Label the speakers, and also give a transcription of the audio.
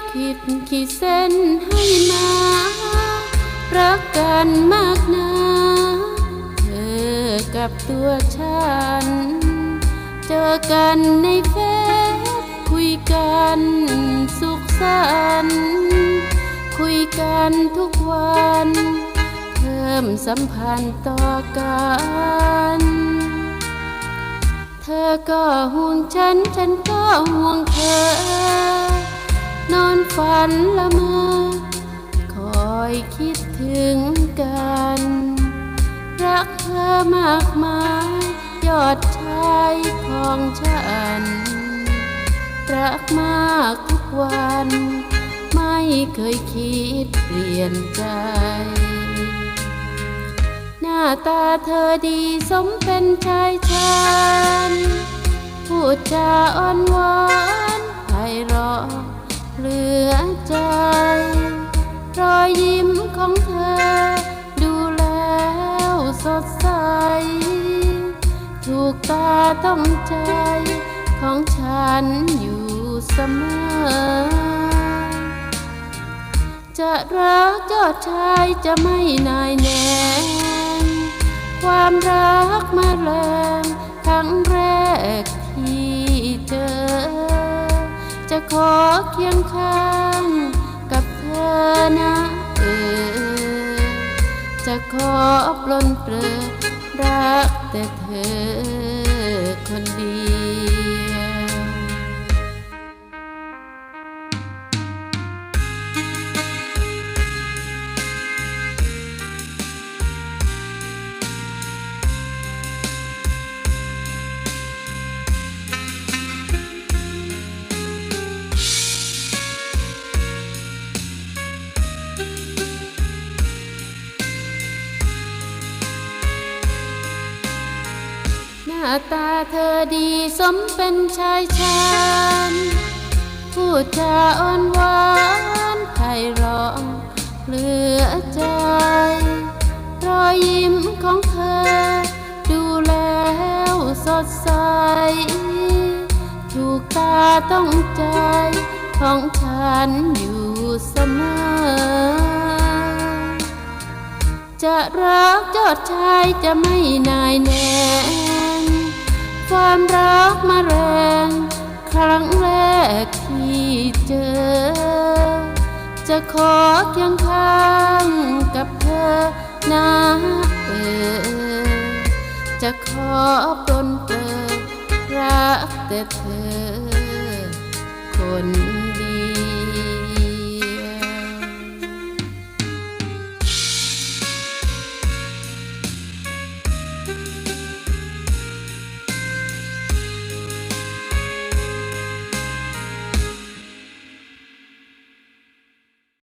Speaker 1: ดขีดเส้นให้มา รักกันมากนะเธอกับตัวฉัน เจอกันในเฟซคุยกันสุขสันต์คุยกันทุกวัน เพิ่มสัมพันธ์ต่อกันเธอก็ห่วงฉัน ฉันก็ห่วงเธอ ฝันละเมอคอยคิดถึงกัน รักเธอมากมายยอดชายของฉัน รักมากทุกวัน ไม่เคยคิดเปลี่ยนใจ หน้าตาเธอดีสมเป็นชายชาญพูดจาอ่อนหวาน อใจ รอยยิ้มของเธอ ดูแล้วสดใส ถูกตาต้องใจ ของฉันอยู่เสมอ จะรักยอดชายจะไม่นายแนนความรักมาแรงครั้งแร อเคียงข้างกับเธอนะเออ จะขอปลนเปลือรักแต่เธอาตาเธอดีสมเป็นชายชาญพูดจาอ่อนหวานไพเราะเหลือใจ รอยยิ้มของเธอ ดูแล้วสดใส ถูกตาต้องใจของฉันอยู่เสมอจะรักยอดชายจะไม่นายแนน ความรักมาแรง ครั้งแรกที่เจอ จะขอเคียงข้างกับเธอนะเออ จะขอปลนเปลือรักแต่เธอ คนเดี